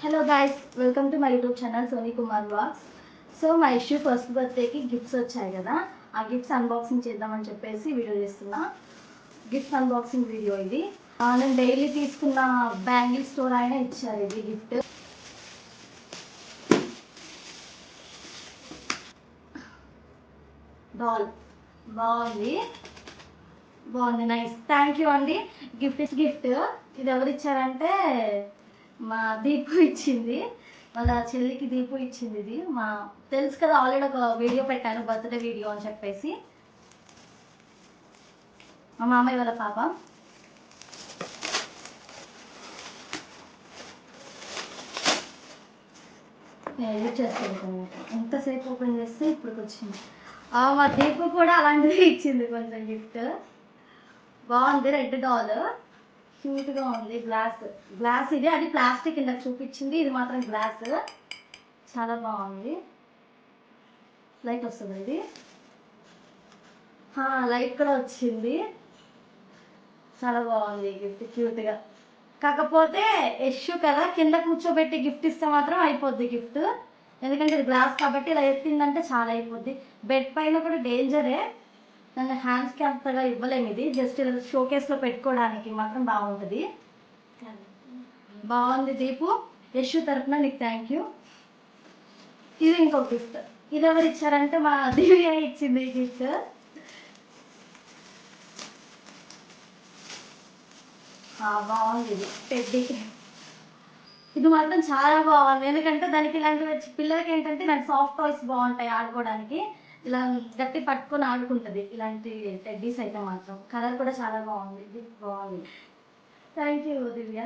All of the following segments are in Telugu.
Hello guys welcome to my YouTube channel Soni Kumar box so మా ఇష్యూ ఫస్ట్ బర్త్డేకి గిఫ్ట్స్ వచ్చాయి కదా. ఆ గిఫ్ట్స్ అన్బాక్సింగ్ చేద్దామని చెప్పేసి వీడియో చేస్తున్నా. గిఫ్ట్స్ అన్బాక్సింగ్ వీడియో ఇది. ఆ, నేను డైలీ తీసుకున్న బ్యాంగిల్ స్టోర్ ఆయన ఇచ్చారు ఇది గిఫ్ట్ డాల్ బాగుంది. బాగుంది. నైస్ థ్యాంక్ యూ అండి. గిఫ్ట్ ఇస్ గిఫ్ట్ ఇది ఎవరు ఇచ్చారంటే మా దీపు ఇచ్చింది. వాళ్ళ చెల్లికి దీపు ఇచ్చింది ఇది. మా తెలుసు కదా ఆల్రెడీ ఒక వీడియో పెట్టాను బర్త్డే వీడియో అని చెప్పేసి. మా మామయ్య వాళ్ళ పాప. నేను ఎడిట్ చేస్తాను ఎంతసేపు ఓపెన్ చేస్తే ఇప్పుడు వచ్చింది మా దీపు కూడా అలాంటిది ఇచ్చింది కొంచెం గిఫ్ట్ బాగుంది రెడ్ డాల్ క్యూట్గా ఉంది గ్లాస్. గ్లాస్ ఇది అది ప్లాస్టిక్ ఇందాక చూపించింది. ఇది మాత్రం గ్లాస్. చాలా బాగుంది. లైట్ వస్తుంది ఇది? లైట్ కూడా వచ్చింది. చాలా బాగుంది గిఫ్ట్ క్యూట్గా కాకపోతే యశ్ కదా కింద కూర్చోబెట్టి గిఫ్ట్ ఇస్తే మాత్రం అయిపోద్ది గిఫ్ట్. ఎందుకంటే ఇది గ్లాస్ కాబట్టి ఇలా ఎత్తిందంటే చాలా అయిపోద్ది. బెడ్ పైన కూడా డేంజరే. నన్ను హ్యాండ్స్కి అంతగా ఇవ్వలేము ఇది జస్ట్ ఇలా షోకేస్లో పెట్టుకోవడానికి మాత్రం బాగుంటుంది. బాగుంది దీపు. యశ్ తరఫున నీకు థ్యాంక్ యూ ఇది ఇంకో గిఫ్ట్ ఇది ఎవరు ఇచ్చారంటే మా దివ్య ఇచ్చింది ఈ గిఫ్ట్ బాగుంది ఇది. పెద్ది ఇది మాత్రం చాలా బాగుంది. ఎందుకంటే దానికి ఇలాంటి పిల్లలకి ఏంటంటే నాకు సాఫ్ట్ టాయ్స్ బాగుంటాయి ఆడుకోవడానికి. ఇలా గట్టి పట్టుకొని ఆడుకుంటుంది. ఇలాంటి టెడ్డీస్ అయితే మాత్రం కలర్ కూడా చాలా బాగుంది. ఇది బాగుంది. Thank you Divya.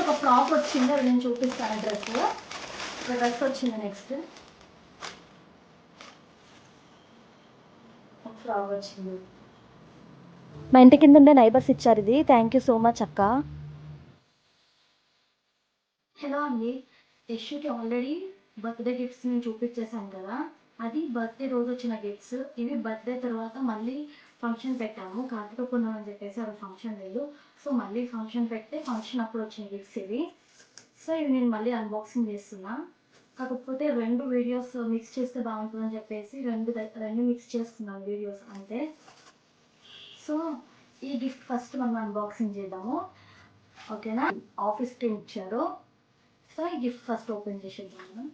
ఒక ఫ్రాక్ వచ్చింది. అది నేను చూపిస్తాను డ్రెస్. ఒక డ్రెస్ వచ్చింది నెక్స్ట్ ఒక ఫ్రాక్ వచ్చింది. మా ఇంటి కింద ఉండే నైబర్స్ ఇచ్చారు ఇది. థ్యాంక్ యూ సో మచ్ అక్క. హలో అండి. యశుకి ఆల్రెడీ బర్త్డే గిఫ్ట్స్ నేను చూపించేశాను కదా. అది బర్త్డే రోజు వచ్చిన గిఫ్ట్స్ ఇవి బర్త్డే తర్వాత మళ్ళీ ఫంక్షన్ పెట్టాము. కార్తీక పూర్ణం అని చెప్పేసి అది ఫంక్షన్ లేదు. సో మళ్ళీ ఫంక్షన్ పెడితే ఫంక్షన్ అప్పుడు వచ్చిన గిఫ్ట్స్ ఇవి. సో ఇవి నేను మళ్ళీ అన్బాక్సింగ్ చేస్తున్నా. కాకపోతే రెండు వీడియోస్ మిక్స్ చేస్తే బాగుంటుందని చెప్పేసి రెండు రెండు మిక్స్ చేస్తున్నాను వీడియోస్ అంతే సో ఈ గిఫ్ట్ ఫస్ట్ మనం అన్బాక్సింగ్ చేద్దాము. ఓకేనా ఆఫీస్కి ఇచ్చారు. సో ఈ గిఫ్ట్ ఫస్ట్ ఓపెన్ చేసేద్దాం.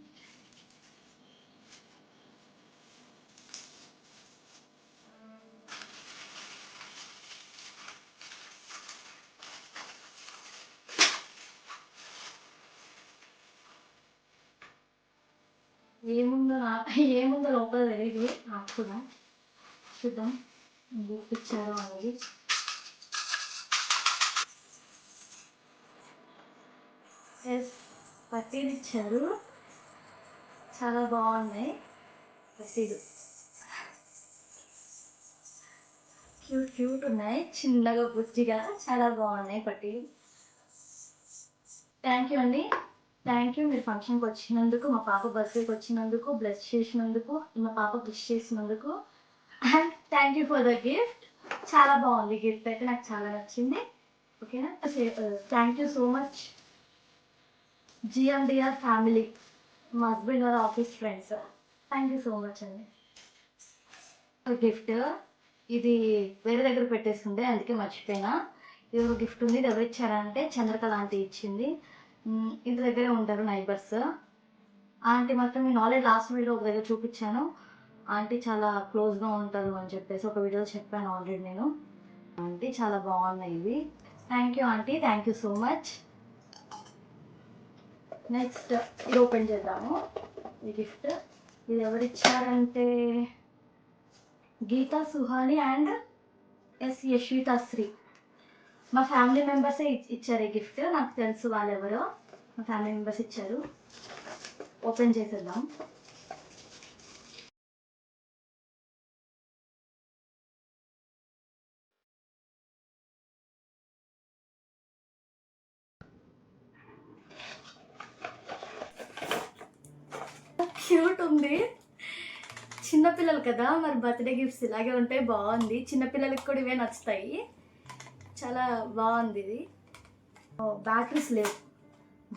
ఏముందో నా- ఏముందో లోపల తెలియదు నాకు కూడా చూద్దాం. చూపించారు అనేది. ఎస్ పట్టీలు ఇచ్చారు చాలా బాగున్నాయి. పట్టీలు క్యూట్ క్యూట్ ఉన్నాయి. చిన్నగా బుజ్జిగా చాలా బాగున్నాయి పట్టీలు థ్యాంక్ యూ అండి. థ్యాంక్ యూ మీరు ఫంక్షన్కి వచ్చినందుకు మా పాప బర్త్డేకి వచ్చినందుకు బ్లెస్ చేసినందుకు మా పాప బ్లెస్ చేసినందుకు. And thank you for the gift చాలా బాగుంది గిఫ్ట్ అయితే నాకు చాలా నచ్చింది. ఓకేనా thank you so much GMDR family మా హస్బెండ్ వాళ్ళ office friends thank you so much అండి. గిఫ్ట్ ఇది వేరే దగ్గర పెట్టేసిండే అందుకే మర్చిపోయినా. ఇది ఒక గిఫ్ట్ ఉంది ఇది ఎవరు ఇచ్చారంటే చంద్రకళ ఆంటీ ఇచ్చింది. ఇంటి దగ్గరే ఉంటారు నైబర్స్. ఆంటీ మాత్రం నేను ఆల్రెడీ లాస్ట్ వీడియో ఒక దగ్గర చూపించాను. ఆంటీ చాలా క్లోజ్గా ఉంటారు అని చెప్పేసి ఒక వీడియోలో చెప్పాను ఆల్రెడీ నేను. ఆంటీ చాలా బాగున్నాయి ఇవి. Thank you aunty. Thank you so much next ఇది ఓపెన్ చేద్దాము. ఈ గిఫ్ట్ ఇది ఎవరిచ్చారంటే గీతా సుహాని అండ్ ఎస్ యశ్వితాశ్రీ. మా ఫ్యామిలీ మెంబర్సే ఇచ్చారు ఈ గిఫ్ట్ నాకు తెలుసు వాళ్ళు ఎవరో మా ఫ్యామిలీ మెంబర్స్ ఇచ్చారు. ఓపెన్ చేసేద్దాం. క్యూట్ ఉంది. చిన్నపిల్లలు కదా. మరి బర్త్డే గిఫ్ట్స్ ఇలాగే ఉంటే బాగుంది. చిన్నపిల్లలకి కూడా ఇవే నచ్చుతాయి. చాలా బాగుంది ఇది. బ్యాటరీస్ లేవు.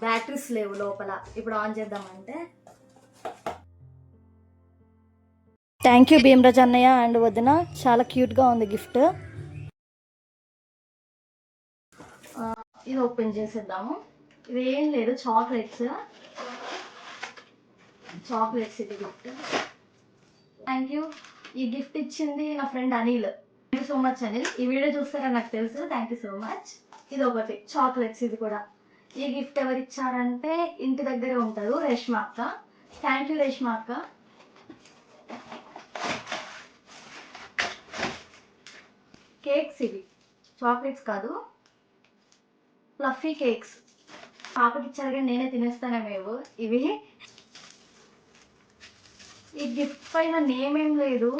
బ్యాటరీస్ లేవు లోపల. ఇప్పుడు ఆన్ చేద్దామంటే. థ్యాంక్ యూ భీమరాజ్ అన్నయ్య అండ్ వదిన. చాలా క్యూట్గా ఉంది గిఫ్ట్ ఇది ఓపెన్ చేసేద్దాము. ఇది ఏం లేదు చాక్లెట్స్ చాక్లెట్స్ ఇది గిఫ్ట్ థ్యాంక్ యూ ఈ గిఫ్ట్ ఇచ్చింది నా friend Anil. Thank you so much అండి ఈ వీడియో చూస్తారని నాకు తెలుసు. థ్యాంక్ యూ సో మచ్ ఇది ఒకటి చాక్లెట్స్ ఇది కూడా. ఈ గిఫ్ట్ ఎవరు ఇచ్చారంటే ఇంటి దగ్గరే ఉంటారు రేష్మా అక్క. థ్యాంక్ యూ రేష్మా అక్క. కేక్స్ ఇవి. చాక్లెట్స్ కాదు. ఫ్లఫీ కేక్స్ పాపకి ఇచ్చారు కానీ నేనే తినేస్తానేమేవు ఇవి. ఈ గిఫ్ట్ పైన నేమ్ ఏం లేదు.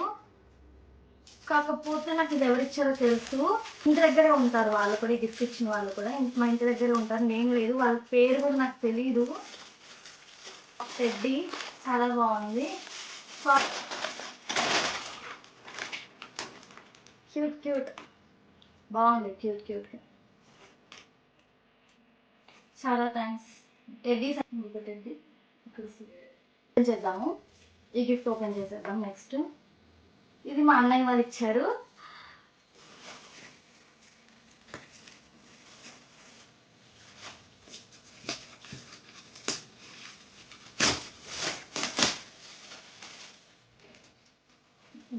కాకపోతే నాకు ఇది ఎవరిచ్చారో తెలుసు. ఇంటి దగ్గరే ఉంటారు వాళ్ళు కూడా ఈ గిఫ్ట్ ఇచ్చిన వాళ్ళు కూడా. మా ఇంటి దగ్గరే ఉంటారు. నేను లేదు. వాళ్ళ పేరు కూడా నాకు తెలియదు టెడ్డీ చాలా బాగుంది. క్యూట్ క్యూట్ బాగుంది. క్యూట్ క్యూట్ చాలా థ్యాంక్స్ టెడ్డీ టెడ్డీ ఓపెన్ చేద్దాము. ఈ గిఫ్ట్ ఓపెన్ చేసేద్దాం నెక్స్ట్ ఇది మా అన్నయ్య వాళ్ళు ఇచ్చారు.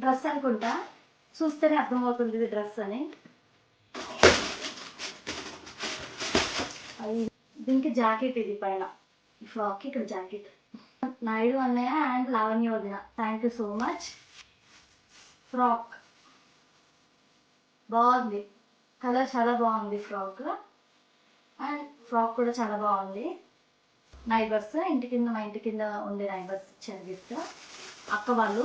డ్రెస్ అనుకుంటా? చూస్తేనే అర్థమవుతుంది ఇది డ్రెస్ అని. అది దీనికి జాకెట్ ఇది పైన. ఈ ఫ్రాక్ ఇక్కడ జాకెట్. నాయుడు అన్నయ్య అండ్ లావణ్య వదిన. Thank you so much frock బాగుంది. కలర్ చాలా బాగుంది ఫ్రాక్ అండ్ ఫ్రాక్ కూడా చాలా బాగుంది. నైబర్స్ ఇంటి కింద మా ఇంటి కింద ఉండే నైబర్స్ ఇచ్చారు గిఫ్ట్. అక్క వాళ్ళు.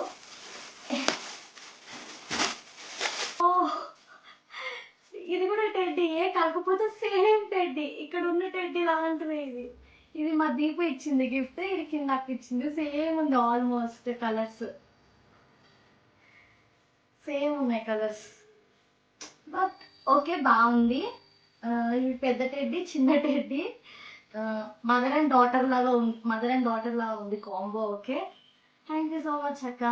ఇది కూడా టెడ్డీయే కాకపోతే సేమ్ టెడ్డీ. ఇక్కడ ఉన్న టెడ్డీ లాంటిది ఇది. ఇది మా దీపు ఇచ్చింది గిఫ్ట్. ఇది కింద నాకు ఇచ్చింది. సేమ్ ఉంది ఆల్మోస్ట్ కలర్స్. సేమ్ ఉన్నాయి కలర్స్. బట్ ఓకే బాగుంది. పెద్ద టెడ్డీ చిన్న టెడ్డీ. మదర్ అండ్ డాటర్ లాగా ఉంది మదర్ అండ్ డాటర్ లాగా ఉంది combo okay. Thank you so much అక్క.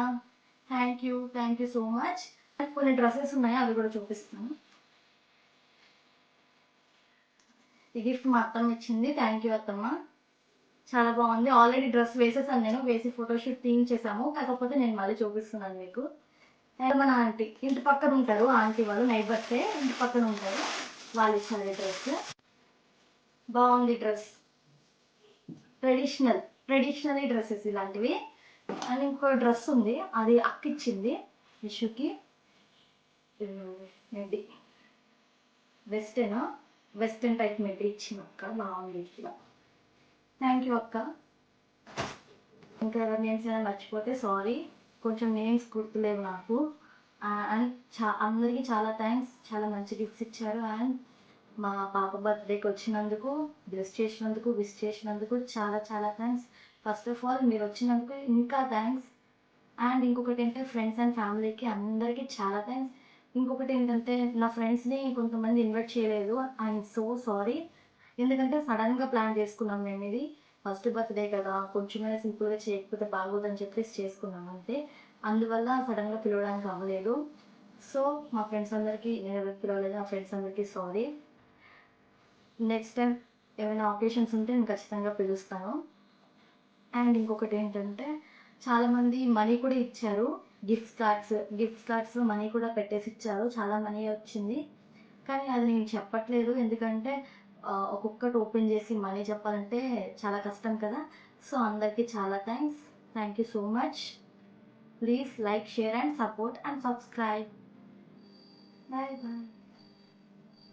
Thank you thank you so much కొన్ని డ్రెస్సెస్ ఉన్నాయి అవి కూడా చూపిస్తాను. ఈ గిఫ్ట్ మా అత్తమ్మ ఇచ్చింది. థ్యాంక్ యూ అత్తమ్మ. చాలా బాగుంది. ఆల్రెడీ డ్రెస్ వేసేసాను నేను. వేసి ఫోటోషూట్ చేసాము. కాకపోతే నేను మళ్ళీ చూపిస్తున్నాను మీకు. అండ్ మన ఆంటీ? ఇంటి పక్కన ఉంటారు. ఆంటీ వాళ్ళు నైబర్సే ఇంటి పక్కన ఉంటారు. వాళ్ళు ఇచ్చిన డ్రెస్. బాగుంది డ్రెస్. ట్రెడిషనల్ ట్రెడిషనల్ డ్రెస్సెస్ ఇలాంటివి. అండ్ ఇంకో డ్రెస్ ఉంది. అది అక్క ఇచ్చింది విషుకి. Midi western western type midi ఇచ్చింది అక్క. బాగుంది ఇట్లా. థ్యాంక్ యూ అక్క. ఇంకా నేను మర్చిపోతే సారీ కొంచెం నేమ్స్ గుర్తులేవు నాకు. అండ్ చా అందరికీ చాలా థ్యాంక్స్ చాలా మంచి గిఫ్ట్స్ ఇచ్చారు. అండ్ మా పాప బర్త్డేకి వచ్చినందుకు డ్రెస్ చేసినందుకు విష్ చేసినందుకు చాలా చాలా థ్యాంక్స్. ఫస్ట్ ఆఫ్ ఆల్ మీరు వచ్చినందుకు ఇంకా థ్యాంక్స్. అండ్ ఇంకొకటి ఏంటంటే ఫ్రెండ్స్ అండ్ ఫ్యామిలీకి అందరికీ చాలా థ్యాంక్స్. ఇంకొకటి ఏంటంటే నా ఫ్రెండ్స్ని కొంతమంది ఇన్వైట్ చేయలేదు. ఐఎమ్ సో సారీ ఎందుకంటే సడన్గా ప్లాన్ చేసుకున్నాం మేము ఇది. ఫస్ట్ బర్త్డే కదా కొంచెమైనా సింపుల్గా చేయకపోతే బాగోదని చెప్పేసి చేసుకున్నాం అంతే అందువల్ల సడన్గా పిలవడానికి అవ్వలేదు. సో మా ఫ్రెండ్స్ అందరికీ నేను ఎవరికి పిలవలేదు మా ఫ్రెండ్స్ అందరికీ సారీ నెక్స్ట్ టైం ఏమైనా ఆకేషన్స్ ఉంటే నేను ఖచ్చితంగా పిలుస్తాను. అండ్ ఇంకొకటి ఏంటంటే చాలామంది మనీ కూడా ఇచ్చారు. Gift cards gift cards money కూడా పెట్టేసి ఇచ్చారు. చాలా మనీ వచ్చింది. కానీ అది నేను చెప్పట్లేదు. ఎందుకంటే ఒక్కొక్కటి ఓపెన్ చేసి మనీ చెప్పాలంటే చాలా కష్టం కదా. సో అందరికీ చాలా thanks. Thank you so much please like share and support and subscribe bye bye